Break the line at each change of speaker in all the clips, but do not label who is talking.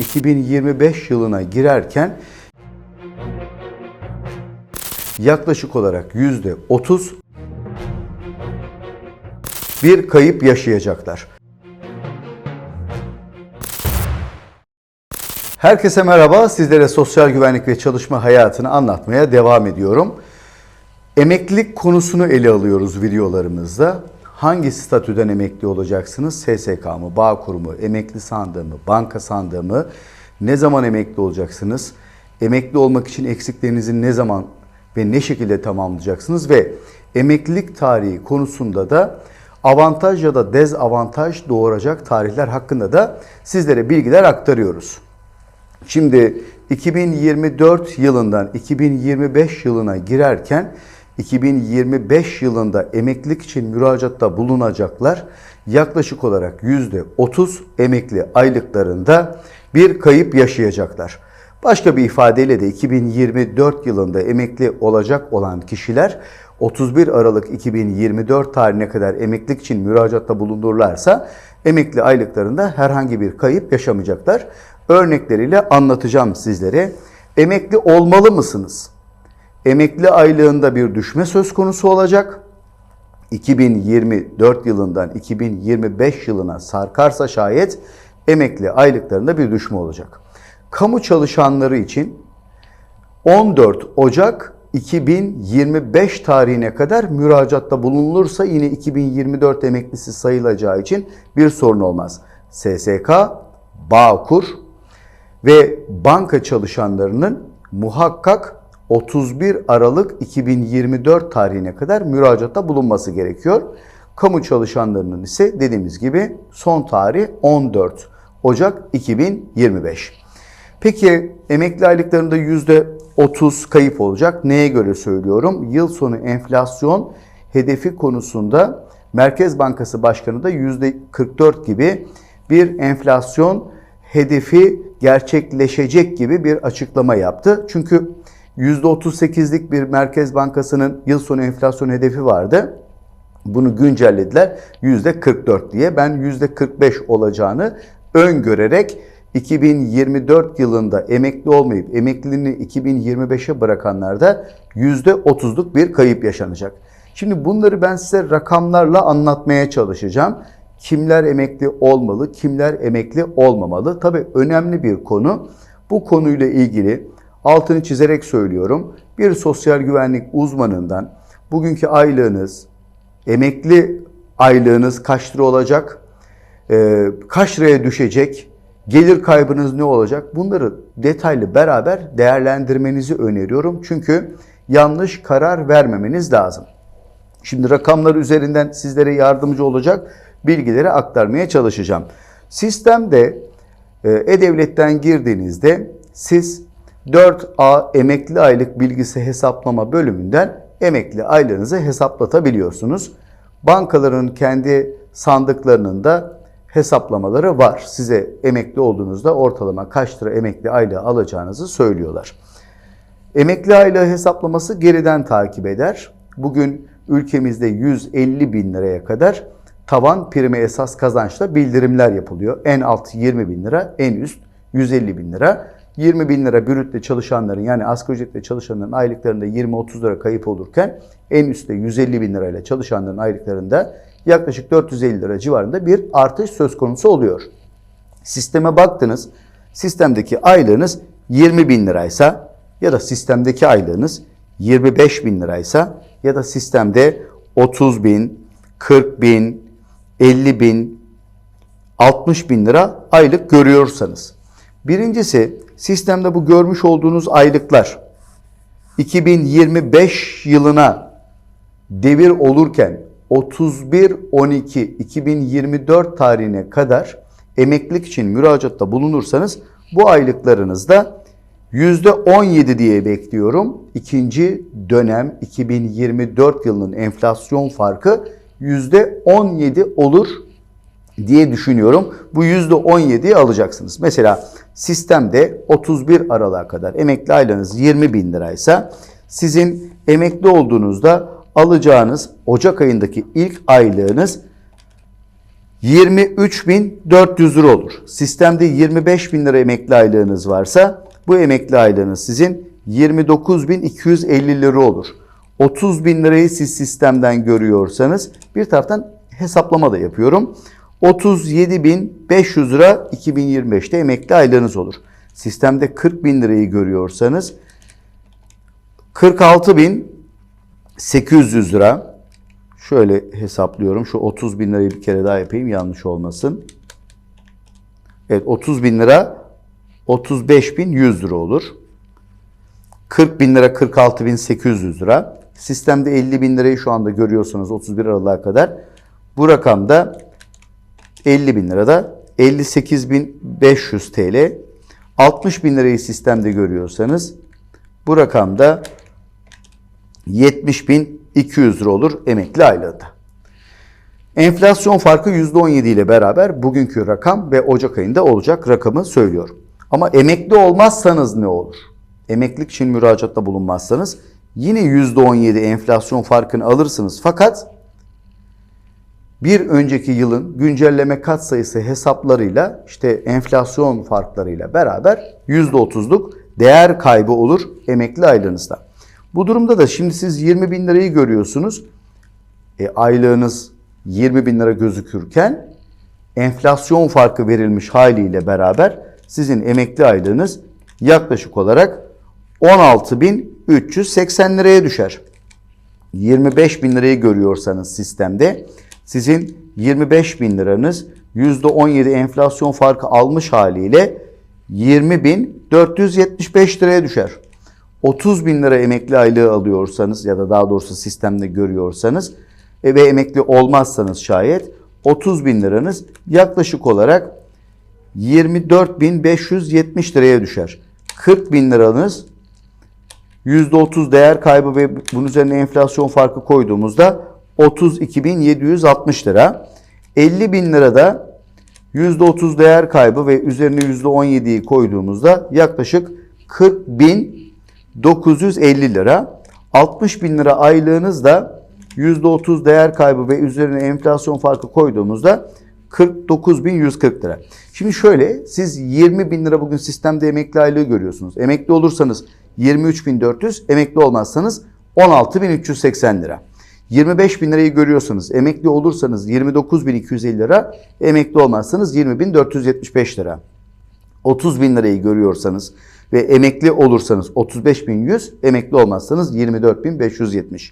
2025 yılına girerken yaklaşık olarak yüzde 30 bir kayıp yaşayacaklar. Herkese merhaba. Sizlere sosyal güvenlik ve çalışma hayatını anlatmaya devam ediyorum. Emeklilik konusunu ele alıyoruz videolarımızda. Hangi statüden emekli olacaksınız? SSK mı, Bağkur mu, emekli sandığı mı, banka sandığı mı? Ne zaman emekli olacaksınız? Emekli olmak için eksiklerinizi ne zaman ve ne şekilde tamamlayacaksınız? Ve emeklilik tarihi konusunda da avantaj ya da dezavantaj doğuracak tarihler hakkında da sizlere bilgiler aktarıyoruz. Şimdi 2024 yılından 2025 yılına girerken 2025 yılında emeklilik için müracaatta bulunacaklar yaklaşık olarak %30 emekli aylıklarında bir kayıp yaşayacaklar. Başka bir ifadeyle de 2024 yılında emekli olacak olan kişiler 31 Aralık 2024 tarihine kadar emeklilik için müracaatta bulunurlarsa emekli aylıklarında herhangi bir kayıp yaşamayacaklar. Örnekleriyle anlatacağım sizlere. Emekli olmalı mısınız? Emekli aylığında bir düşme söz konusu olacak. 2024 yılından 2025 yılına sarkarsa şayet emekli aylıklarında bir düşme olacak. Kamu çalışanları için 14 Ocak 2025 tarihine kadar müracaatta bulunulursa yine 2024 emeklisi sayılacağı için bir sorun olmaz. SSK, Bağkur ve banka çalışanlarının muhakkak 31 Aralık 2024 tarihine kadar müracaatta bulunması gerekiyor. Kamu çalışanlarının ise dediğimiz gibi son tarih 14 Ocak 2025. Peki emekli aylıklarında %30 kayıp olacak. Neye göre söylüyorum? Yıl sonu enflasyon hedefi konusunda Merkez Bankası Başkanı da %44 gibi bir enflasyon hedefi gerçekleşecek gibi bir açıklama yaptı. Çünkü %38'lik bir Merkez Bankası'nın yıl sonu enflasyon hedefi vardı. Bunu güncellediler %44 diye. Ben %45 olacağını öngörerek 2024 yılında emekli olmayıp emekliliğini 2025'e bırakanlarda %30'luk bir kayıp yaşanacak. Şimdi bunları ben size rakamlarla anlatmaya çalışacağım. Kimler emekli olmalı, kimler emekli olmamalı? Tabii önemli bir konu. Bu konuyla ilgili altını çizerek söylüyorum. Bir sosyal güvenlik uzmanından bugünkü aylığınız, emekli aylığınız kaç lira olacak, ee, kaç liraya düşecek, gelir kaybınız ne olacak? Bunları detaylı beraber değerlendirmenizi öneriyorum. Çünkü yanlış karar vermemeniz lazım. Şimdi rakamlar üzerinden sizlere yardımcı olacak bilgileri aktarmaya çalışacağım. Sistemde e, E-Devlet'ten girdiğinizde siz 4A emekli aylık bilgisi hesaplama bölümünden emekli aylığınızı hesaplatabiliyorsunuz. Bankaların kendi sandıklarının da hesaplamaları var. Size emekli olduğunuzda ortalama kaç lira emekli aylığı alacağınızı söylüyorlar. Emekli aylığı hesaplaması geriden takip eder. Bugün ülkemizde 150 bin liraya kadar tavan primi esas kazançla bildirimler yapılıyor. En alt 20 bin lira, en üst 150 bin lira. 20 bin lira bürütle çalışanların yani asgari ücretle çalışanların aylıklarında 20-30 lira kayıp olurken en üstte 150 bin lirayla çalışanların aylıklarında yaklaşık 450 lira civarında bir artış söz konusu oluyor. Sisteme baktınız, sistemdeki aylığınız 20 bin liraysa ya da sistemdeki aylığınız 25 bin liraysa ya da sistemde 30 bin, 40 bin, 50 bin, 60 bin lira aylık görüyorsanız. Birincisi sistemde bu görmüş olduğunuz aylıklar 2025 yılına devir olurken 31-12-2024 tarihine kadar emeklilik için müracaatta bulunursanız bu aylıklarınızda %17 diye bekliyorum. İkinci dönem 2024 yılının enflasyon farkı %17 olur diye düşünüyorum. Bu %17'yi alacaksınız. Mesela sistemde 31 Aralık'a kadar emekli aylığınız 20 bin liraysa sizin emekli olduğunuzda alacağınız Ocak ayındaki ilk aylığınız 23.400 lira olur. Sistemde 25 bin lira emekli aylığınız varsa bu emekli aylığınız sizin 29.250 lira olur. 30 bin lirayı siz sistemden görüyorsanız bir taraftan hesaplama da yapıyorum. 37.500 lira 2025'te emekli aylığınız olur. Sistemde 40 bin lirayı görüyorsanız 46.800 lira şöyle hesaplıyorum. Şu 30 bin lirayı bir kere daha yapayım yanlış olmasın. Evet 30 bin lira 35.100 lira olur. 40 bin lira 46.800 lira. Sistemde 50 bin lirayı şu anda görüyorsunuz 31 Aralık'a kadar. Bu rakamda 50 bin lirada 58.500 TL. 60 bin lirayı sistemde görüyorsanız bu rakamda 70.200 lira olur emekli aylığında. Enflasyon farkı %17 ile beraber bugünkü rakam ve Ocak ayında olacak rakamı söylüyor. Ama emekli olmazsanız ne olur? Emeklilik için müracaatta bulunmazsanız yine %17 enflasyon farkını alırsınız. Fakat bir önceki yılın güncelleme katsayısı hesaplarıyla işte enflasyon farklarıyla beraber %30'luk değer kaybı olur emekli aylığınızda. Bu durumda da şimdi siz 20 bin lirayı görüyorsunuz. E, aylığınız 20 bin lira gözükürken enflasyon farkı verilmiş haliyle beraber sizin emekli aylığınız yaklaşık olarak 16.380 liraya düşer. 25 bin lirayı görüyorsanız sistemde sizin 25 bin liranız %17 enflasyon farkı almış haliyle 20.475 liraya düşer. 30 bin lira emekli aylığı alıyorsanız ya da daha doğrusu sistemde görüyorsanız e, ve emekli olmazsanız şayet 30 bin liranız yaklaşık olarak 24.570 liraya düşer. 40 bin liranız %30 değer kaybı ve bunun üzerine enflasyon farkı koyduğumuzda 32.760 lira. 50 bin lirada %30 değer kaybı ve üzerine %17'yi koyduğumuzda yaklaşık 40.950 lira. 60 bin lira aylığınız da %30 değer kaybı ve üzerine enflasyon farkı koyduğumuzda 49.140 lira. Şimdi şöyle siz 20 bin lira bugün sistemde emekli aylığı görüyorsunuz. Emekli olursanız 23.400, emekli olmazsanız 16.380 lira. 25 bin lirayı görüyorsanız, emekli olursanız 29.250 lira, emekli olmazsanız 20.475 lira. 30 bin lirayı görüyorsanız ve emekli olursanız 35.100, emekli olmazsanız 24.570.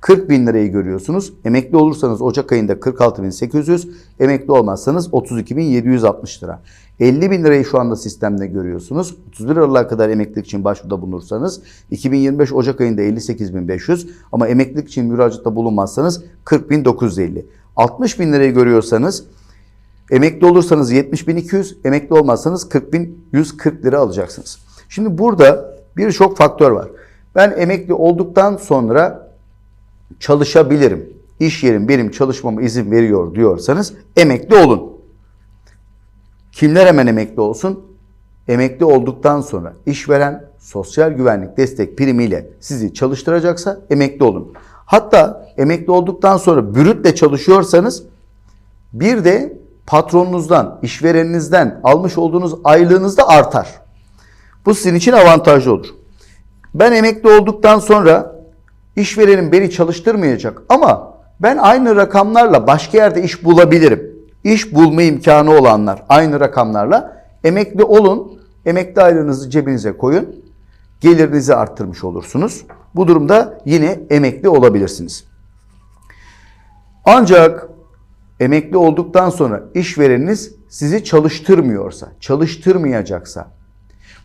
40 bin lirayı görüyorsunuz. Emekli olursanız Ocak ayında 46.800, emekli olmazsanız 32.760 lira. 50 bin lirayı şu anda sistemde görüyorsunuz. 31 Aralık'a kadar emeklilik için başvuruda bulunursanız 2025 Ocak ayında 58.500 ama emeklilik için müracaatta bulunmazsanız 40.950. 60 bin lirayı görüyorsanız emekli olursanız 70.200, emekli olmazsanız 40.140 lira alacaksınız. Şimdi burada birçok faktör var. Ben emekli olduktan sonra çalışabilirim. İş yerim benim çalışmama izin veriyor diyorsanız emekli olun. Kimler hemen emekli olsun? Emekli olduktan sonra işveren sosyal güvenlik destek primiyle sizi çalıştıracaksa emekli olun. Hatta emekli olduktan sonra bürütle çalışıyorsanız bir de patronunuzdan, işvereninizden almış olduğunuz aylığınız da artar. Bu sizin için avantajlı olur. Ben emekli olduktan sonra işverenim beni çalıştırmayacak ama ben aynı rakamlarla başka yerde iş bulabilirim. İş bulma imkanı olanlar aynı rakamlarla emekli olun. Emekli aylığınızı cebinize koyun. Gelirinizi arttırmış olursunuz. Bu durumda yine emekli olabilirsiniz. Ancak emekli olduktan sonra işvereniniz sizi çalıştırmıyorsa, çalıştırmayacaksa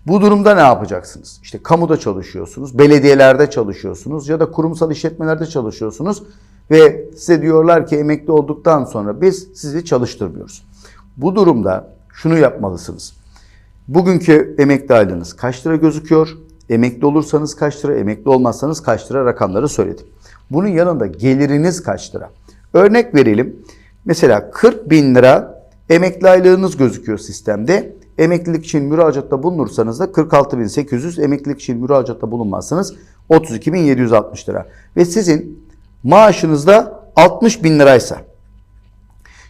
bu durumda ne yapacaksınız? İşte kamuda çalışıyorsunuz, belediyelerde çalışıyorsunuz ya da kurumsal işletmelerde çalışıyorsunuz ve size diyorlar ki emekli olduktan sonra biz sizi çalıştırmıyoruz. Bu durumda şunu yapmalısınız. Bugünkü emekli aylığınız kaç lira gözüküyor? Emekli olursanız kaç lira, emekli olmazsanız kaç lira rakamları söyledim. Bunun yanında geliriniz kaç lira? Örnek verelim. Mesela 40 bin lira emekli aylığınız gözüküyor sistemde. Emeklilik için müracaatta bulunursanız da 46.800, emeklilik için müracaatta bulunmazsanız 32.760 lira. Ve sizin maaşınız da 60 bin liraysa.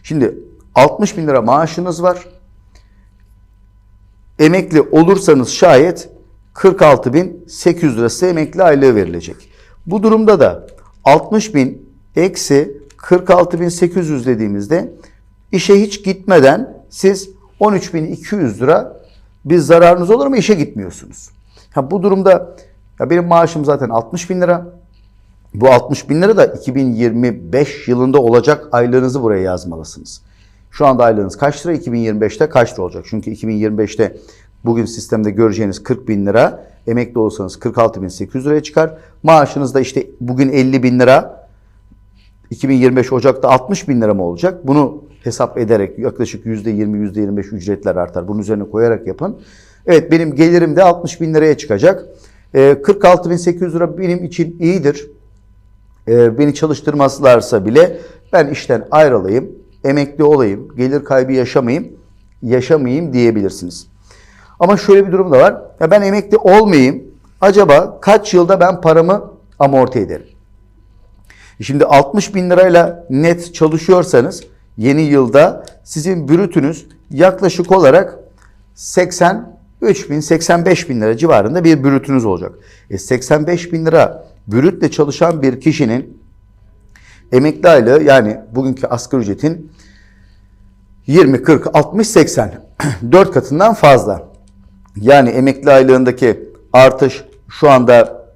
Şimdi 60 bin lira maaşınız var. Emekli olursanız şayet 46.800 lira size emekli aylığı verilecek. Bu durumda da 60 bin eksi 46.800 dediğimizde işe hiç gitmeden siz 13.200 lira bir zararınız olur ama işe gitmiyorsunuz. Ha, bu durumda ya benim maaşım zaten 60 bin lira. Bu 60 bin lira da 2025 yılında olacak aylığınızı buraya yazmalısınız. Şu anda aylığınız kaç lira? 2025'te kaç lira olacak? Çünkü 2025'te bugün sistemde göreceğiniz 40 bin lira, emekli olsanız 46 bin 800 liraya çıkar. Maaşınız da işte bugün 50 bin lira, 2025 Ocak'ta 60 bin lira mı olacak? Bunu hesap ederek yaklaşık %20, %25 ücretler artar. Bunun üzerine koyarak yapın. Evet benim gelirim de 60 bin liraya çıkacak. Ee, 46.800 lira benim için iyidir. Ee, beni çalıştırmazlarsa bile ben işten ayrılayım, emekli olayım, gelir kaybı yaşamayayım, yaşamayayım diyebilirsiniz. Ama şöyle bir durum da var. Ya ben emekli olmayayım. Acaba kaç yılda ben paramı amorti ederim? Şimdi 60 bin lirayla net çalışıyorsanız yeni yılda sizin brütünüz yaklaşık olarak 83 bin 85 bin lira civarında bir brütünüz olacak. E 85 bin lira brütle çalışan bir kişinin emekli aylığı yani bugünkü asgari ücretin 20, 40, 60, 80 4 katından fazla. Yani emekli aylığındaki artış şu anda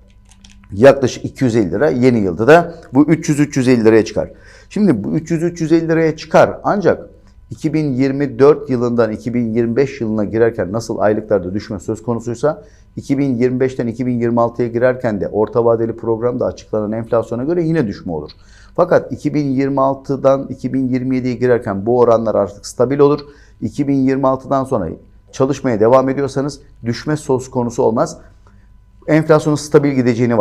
yaklaşık 250 lira. Yeni yılda da bu 300-350 liraya çıkar. Şimdi bu 300-350 liraya çıkar ancak 2024 yılından 2025 yılına girerken nasıl aylıklarda düşme söz konusuysa 2025'ten 2026'ya girerken de orta vadeli programda açıklanan enflasyona göre yine düşme olur. Fakat 2026'dan 2027'ye girerken bu oranlar artık stabil olur. 2026'dan sonra çalışmaya devam ediyorsanız düşme söz konusu olmaz enflasyonun stabil gideceğini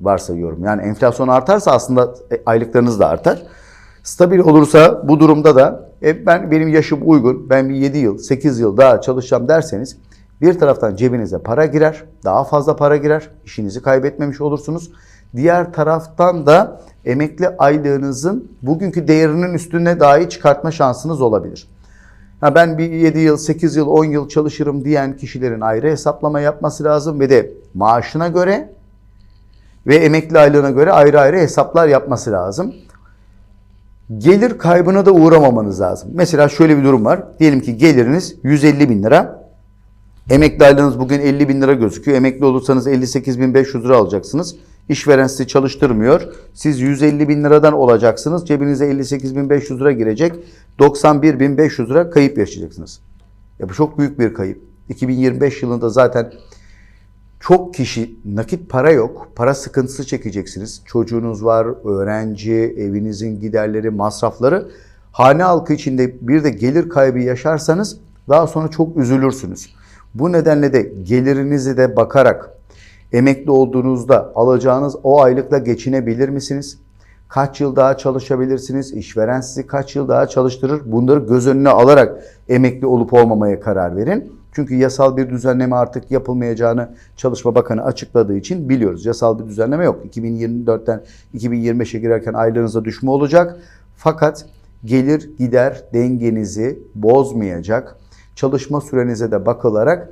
varsayıyorum. Yani enflasyon artarsa aslında e, aylıklarınız da artar. Stabil olursa bu durumda da e, ben benim yaşım uygun, ben bir 7 yıl, 8 yıl daha çalışacağım derseniz bir taraftan cebinize para girer, daha fazla para girer, işinizi kaybetmemiş olursunuz. Diğer taraftan da emekli aylığınızın bugünkü değerinin üstüne dahi çıkartma şansınız olabilir. Ha ben bir 7 yıl, 8 yıl, 10 yıl çalışırım diyen kişilerin ayrı hesaplama yapması lazım ve de maaşına göre ve emekli aylığına göre ayrı ayrı hesaplar yapması lazım. Gelir kaybına da uğramamanız lazım. Mesela şöyle bir durum var. Diyelim ki geliriniz 150 bin lira. Emekli aylığınız bugün 50 bin lira gözüküyor. Emekli olursanız 58.500 lira alacaksınız. İşveren sizi çalıştırmıyor. Siz 150 bin liradan olacaksınız. Cebinize 58.500 lira girecek. 91.500 lira kayıp yaşayacaksınız. Ya bu çok büyük bir kayıp. 2025 yılında zaten çok kişi nakit para yok. Para sıkıntısı çekeceksiniz. Çocuğunuz var, öğrenci, evinizin giderleri, masrafları. Hane halkı içinde bir de gelir kaybı yaşarsanız daha sonra çok üzülürsünüz. Bu nedenle de gelirinizi de bakarak emekli olduğunuzda alacağınız o aylıkla geçinebilir misiniz? Kaç yıl daha çalışabilirsiniz? İşveren sizi kaç yıl daha çalıştırır? Bunları göz önüne alarak emekli olup olmamaya karar verin. Çünkü yasal bir düzenleme artık yapılmayacağını Çalışma Bakanı açıkladığı için biliyoruz. Yasal bir düzenleme yok. 2024'ten 2025'e girerken aylığınıza düşme olacak. Fakat gelir gider dengenizi bozmayacak. Çalışma sürenize de bakılarak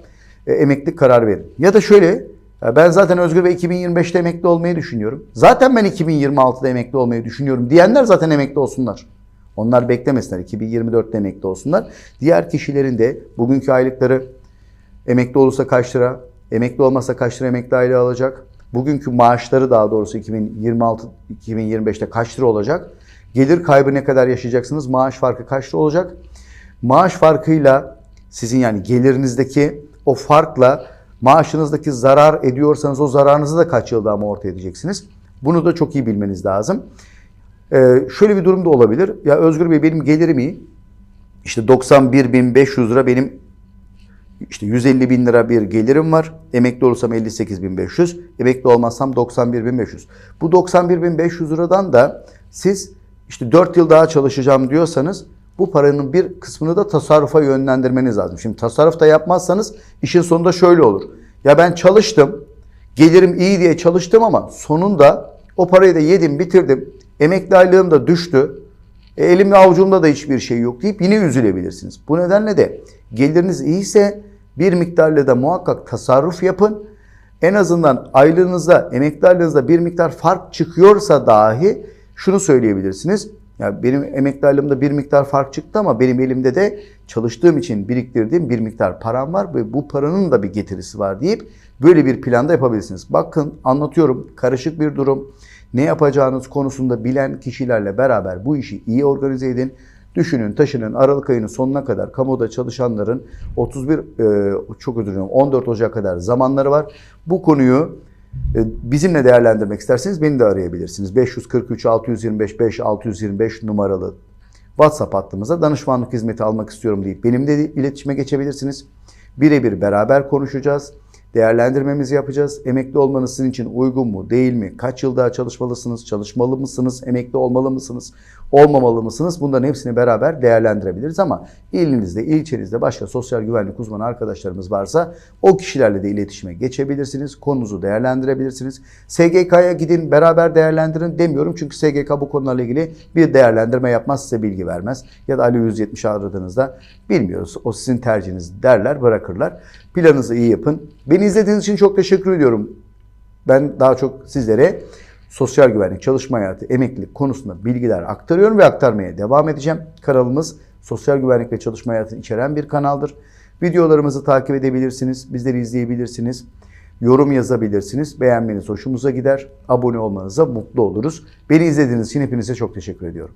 e, emekli karar verin. Ya da şöyle ya Ben zaten Özgür Bey 2025'te emekli olmayı düşünüyorum. Zaten ben 2026'da emekli olmayı düşünüyorum diyenler zaten emekli olsunlar. Onlar beklemesinler. 2024'te emekli olsunlar. Diğer kişilerin de bugünkü aylıkları emekli olursa kaç lira, emekli olmazsa kaç lira emekli aylığı alacak? Bugünkü maaşları daha doğrusu 2026 2025'te kaç lira olacak? Gelir kaybı ne kadar yaşayacaksınız? Maaş farkı kaç lira olacak? Maaş farkıyla sizin yani gelirinizdeki o farkla maaşınızdaki zarar ediyorsanız o zararınızı da kaç yılda amorti edeceksiniz? Bunu da çok iyi bilmeniz lazım. Ee, şöyle bir durum da olabilir. Ya Özgür Bey benim gelirim iyi. İşte 91.500 lira benim işte 150 bin lira bir gelirim var. Emekli olursam 58.500. Emekli olmazsam 91.500. Bu 91.500 liradan da siz işte 4 yıl daha çalışacağım diyorsanız bu paranın bir kısmını da tasarrufa yönlendirmeniz lazım. Şimdi tasarruf da yapmazsanız işin sonunda şöyle olur. Ya ben çalıştım, gelirim iyi diye çalıştım ama sonunda o parayı da yedim, bitirdim. Emekli aylığım da düştü. E, elimde avucumda da hiçbir şey yok deyip yine üzülebilirsiniz. Bu nedenle de geliriniz iyiyse bir miktarla da muhakkak tasarruf yapın. En azından aylığınızda, emekli aylığınızda bir miktar fark çıkıyorsa dahi şunu söyleyebilirsiniz. Ya benim emekli aylığımda bir miktar fark çıktı ama benim elimde de çalıştığım için biriktirdiğim bir miktar param var ve bu paranın da bir getirisi var deyip böyle bir planda yapabilirsiniz. Bakın anlatıyorum karışık bir durum. Ne yapacağınız konusunda bilen kişilerle beraber bu işi iyi organize edin. Düşünün taşının Aralık ayının sonuna kadar kamuda çalışanların 31 e, çok özür dilerim 14 Ocak kadar zamanları var. Bu konuyu e, bizimle değerlendirmek isterseniz beni de arayabilirsiniz. 543 625 5 625 numaralı WhatsApp hattımıza danışmanlık hizmeti almak istiyorum deyip benimle iletişime geçebilirsiniz. Birebir beraber konuşacağız. Değerlendirmemizi yapacağız. Emekli olmanız sizin için uygun mu, değil mi? Kaç yıl daha çalışmalısınız? Çalışmalı mısınız? Emekli olmalı mısınız? Olmamalı mısınız? Bunların hepsini beraber değerlendirebiliriz ama ilinizde, ilçenizde başka sosyal güvenlik uzmanı arkadaşlarımız varsa o kişilerle de iletişime geçebilirsiniz. Konunuzu değerlendirebilirsiniz. SGK'ya gidin beraber değerlendirin demiyorum çünkü SGK bu konularla ilgili bir değerlendirme yapmaz size bilgi vermez. Ya da Ali 170 aradığınızda bilmiyoruz. O sizin tercihiniz derler bırakırlar. Planınızı iyi yapın. Beni izlediğiniz için çok teşekkür ediyorum. Ben daha çok sizlere sosyal güvenlik, çalışma hayatı, emeklilik konusunda bilgiler aktarıyorum ve aktarmaya devam edeceğim. Kanalımız sosyal güvenlik ve çalışma hayatını içeren bir kanaldır. Videolarımızı takip edebilirsiniz, bizleri izleyebilirsiniz, yorum yazabilirsiniz. Beğenmeniz hoşumuza gider, abone olmanıza mutlu oluruz. Beni izlediğiniz için hepinize çok teşekkür ediyorum.